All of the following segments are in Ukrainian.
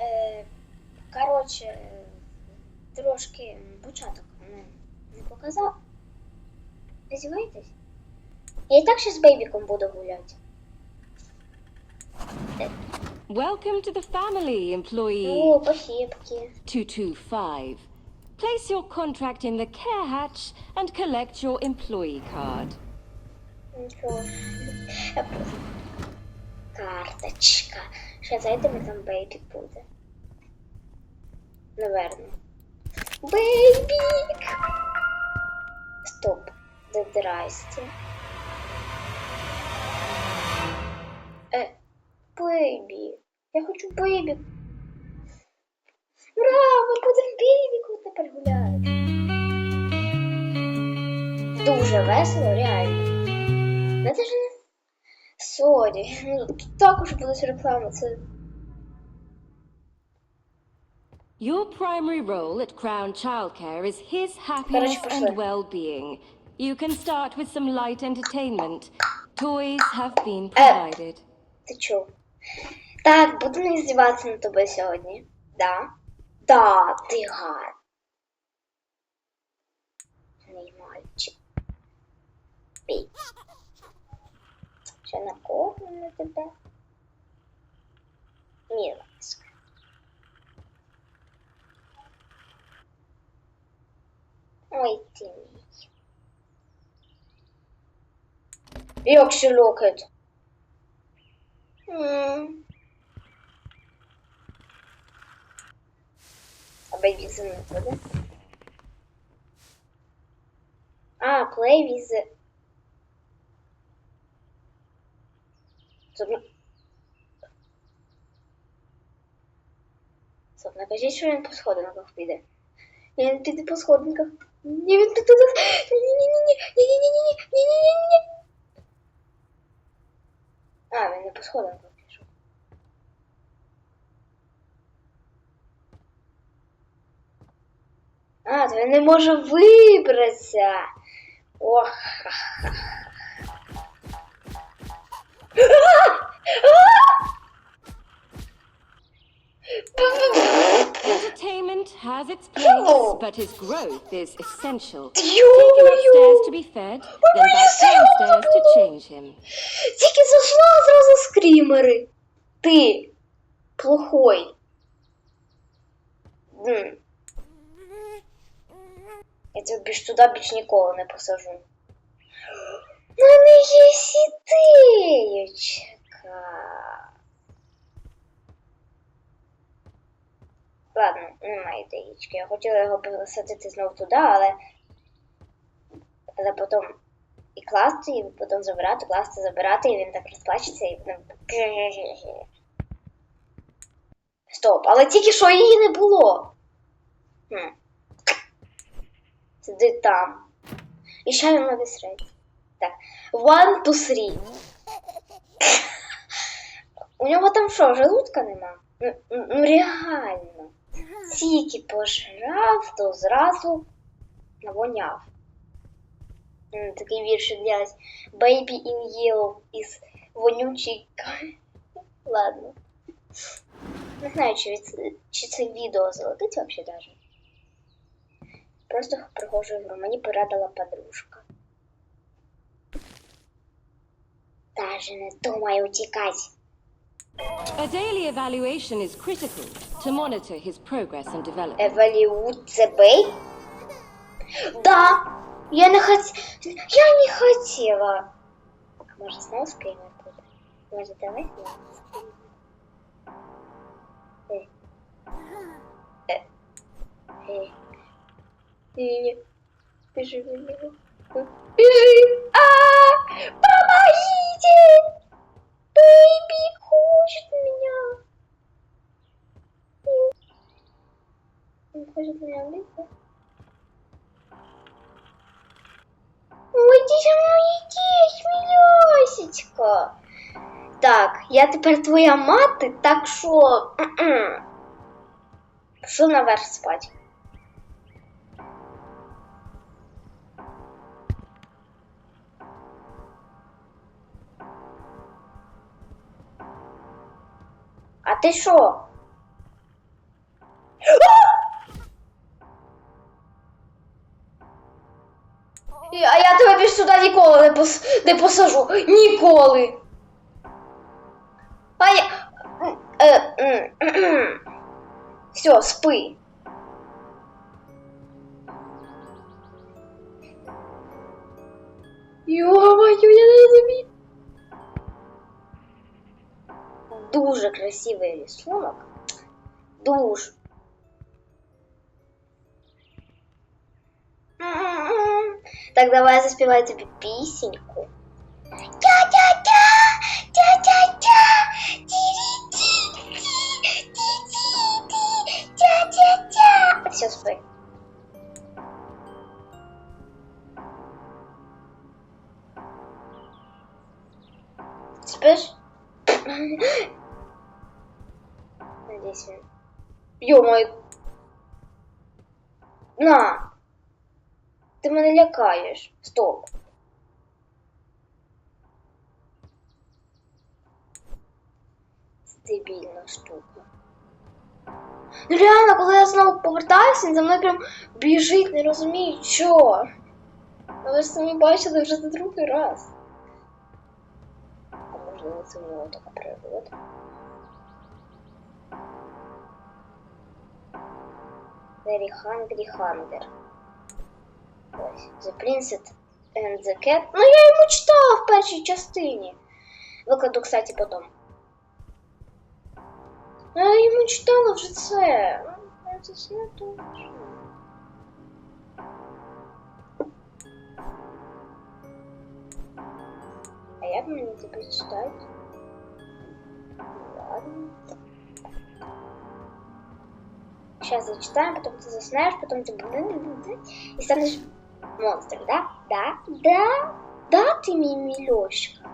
Е, коротше, трошки початок не, показав. Ви? Я і так ще з бейбіком буду гуляти. Welcome to the family, employee О, похибки. 225. Place your contract in the care hatch and collect your employee card. Нічого. Карточка. Ще зайде ми там бейбік буде. Наверно. Бейбік! Стоп. Здрасте. Е, бейбі. Я хочу бейбік. Ура! Ми будемо бейбіку тепер гуляти. Дуже весело, реально. Я даже не. Сорі. Ну, тут також буде реклама. Це Your primary role at Crown Childcare is his happiness Короче, пошли. and well-being. You can start with some light entertainment. Toys have been provided. ти чув. Так, буду не здіватися на тобі сьогодні. Да? Да, ти гад. Мій мальчик. Пій. Ще накормлю тебе. Мій ласка. Ой, ти мій. Як ще локоть? М. А бейбі за мною буде? А, play with... Стоп, накажіть, що то він не може вибратися. Ох. Entertainment has its place, but his growth is essential. Take him upstairs to be fed, then back downstairs to change him. Тільки зайшла зразу скрімери. Ти плохой. Я тебе більш туди більш ніколи не посажу. Мене є ідеєчка. Ладно, немає ідеєчки. Я хотіла його посадити знову туди, але. Але потім і класти, і потім забирати, класти, забирати, і він так розплачеться, і. Стоп, але тільки що її не було. Хм. Сиди там. І ще він на среді. Так. One, two, three. У нього там що, желудка нема? Ну, ну реально. Тільки пожрав, то зразу навоняв. Такий вірш делать. Baby in yellow is вонючий. Ладно. Не знаю, чи, від, чи це відео залетить вообще даже. Просто прихожу ігру. Мені порадила подружка. Даже не думай утікати. A daily evaluation is critical to monitor his progress and development. Эволют ЦБ? Да, я не хот... Я не хотела. Может, снова скример будет? Может, давай снова скример? Э. Э. Э. Не-не-не. Бежи, бежи. Бежи! А! Помогите! Бэйби хочет меня. Он хочет меня убить, да? Иди со мной, иди, милосечка. Так, я тепер твоя мати, так що. м-м. Пішов наверх спать. А ти що? А я тебе більш сюди ніколи не, пос... не посажу. Ніколи. А я. Е, Все, спи. Йо-моє, я не розумію. Дуже красивый рисунок. Душ. М-м-м. Так, давай заспеваю тебе песенку. Тя-тя-тя, тя-тя-тя, ти-ти-ти, тя-тя-тя. Все, спой. Спишь? Он... Ё-моё. На! Ти мене лякаєш. Стоп. Дебільна штука. Ну реально, коли я знову повертаюся, він за мною прям біжить, не розумію, що. Але ж самі бачили вже за другий раз. А можливо, це в нього така природа. Very hungry hunger. Ось, The Prince and the Cat. Ну, я йому читала в першій частині. Викладу, кстати, потім. А я йому читала вже це. Ну, Це все точно. А як мені тебе читати? Ну, Ладно. Сейчас зачитаем, потом ты заснешь, потом ты и станешь монстром, да? Да, да, да, ты мимилёшка.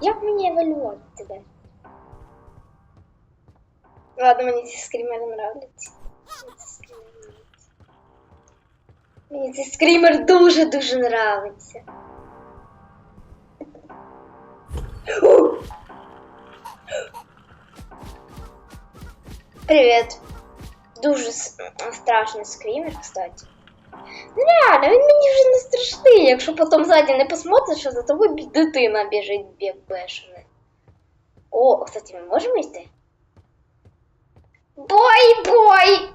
Як мені евалювати тебе? Ладно, мені ці скрімери нравляться. Мені цей скрімер дуже-дуже нравиться. Привіт. Дуже страшний скрімер, кстати. Ну реально, він мені вже не страшний, якщо потім ззаді не посмотриш, що за тобою дитина біжить як бешений. О, кстати, ми можемо йти? Бой, бой!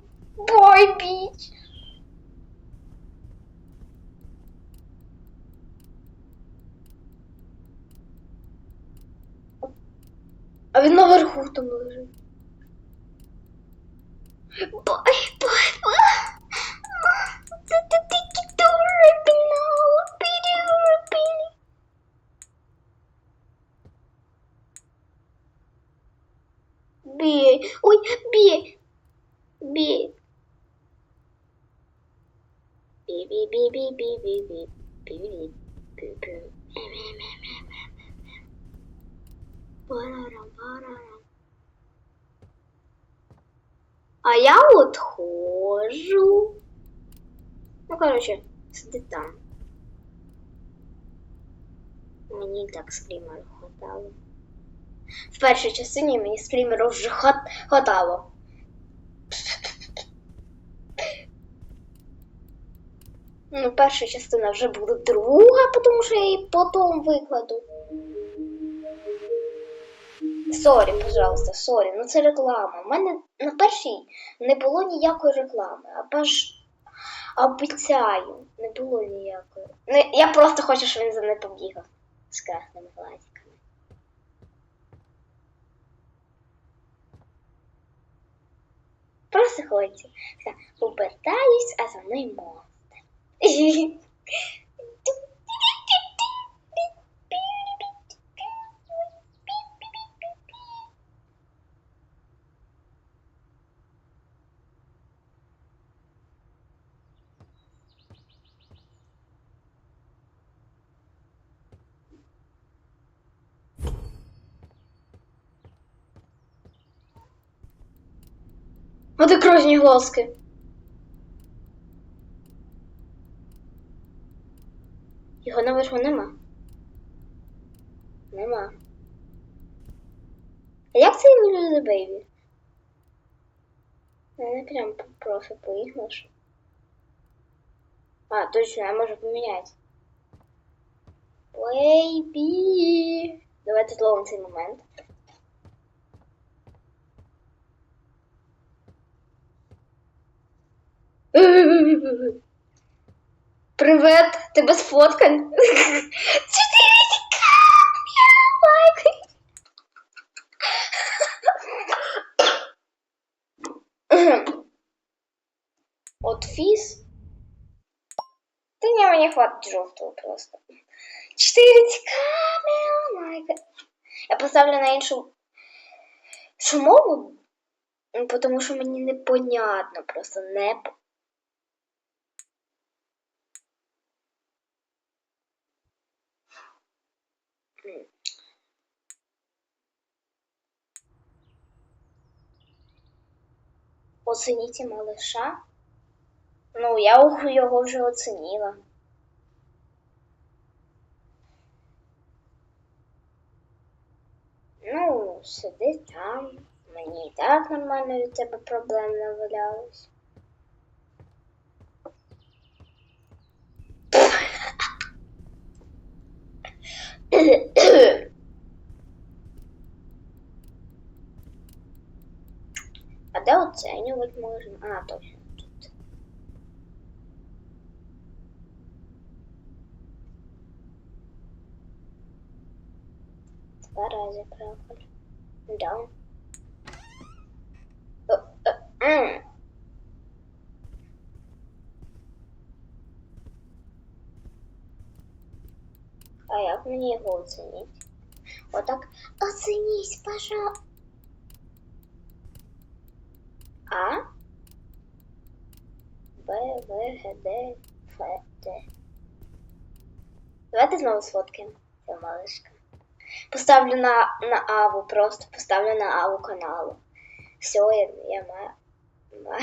А він наверху там лежить. Дурепіна, лапірі, лапірі. Бей, ой, бей, бей. Бей, Парарам, парарам. А я от ходжу. Ну, короче, сиди там. Мені так скрімеру хватало. В першій частині мені скрімеру вже хват- хватало. Ну, перша частина вже буде друга, тому що я її потім викладу. Сорі, пожалуйста, сорі, ну це реклама. У мене на першій не було ніякої реклами, а баж обіцяю, не було ніякої. Ну, я просто хочу, щоб він за мною побігав з красними глазиками. Просто хочу. Повертаюсь, а за мною монстр. А ти крозні глазки. Його наверху нема. Нема. А як це ім'я Бейбі? Не прям профі поігнаш. А, точно, я можу поміняти. Бейбі. Давайте зловимо цей момент. Привет, тебе сфоткань. Чотири лайк. От фіс. Та ні, мені хватить жовтого просто. Чотири цікаві, о. Я поставлю на іншу іншу мову, ну, тому що мені непонятно, просто не М. Оцініть малыша. Ну, я його вже оцінила. Ну, сиди там. Мені і так нормально від тебе проблем не А де оцінювати можна? А, точно тут. Два рази проходь. Да. Э, э, м. А як мені його оцінити? Отак. Оцініть, пожалуйста. А? Б, В, Г, Д, Ф, Д. Давайте знову сфоткаємо ця малишка. Поставлю на, на Аву, просто поставлю на Аву каналу. Все, я, я маю. маю.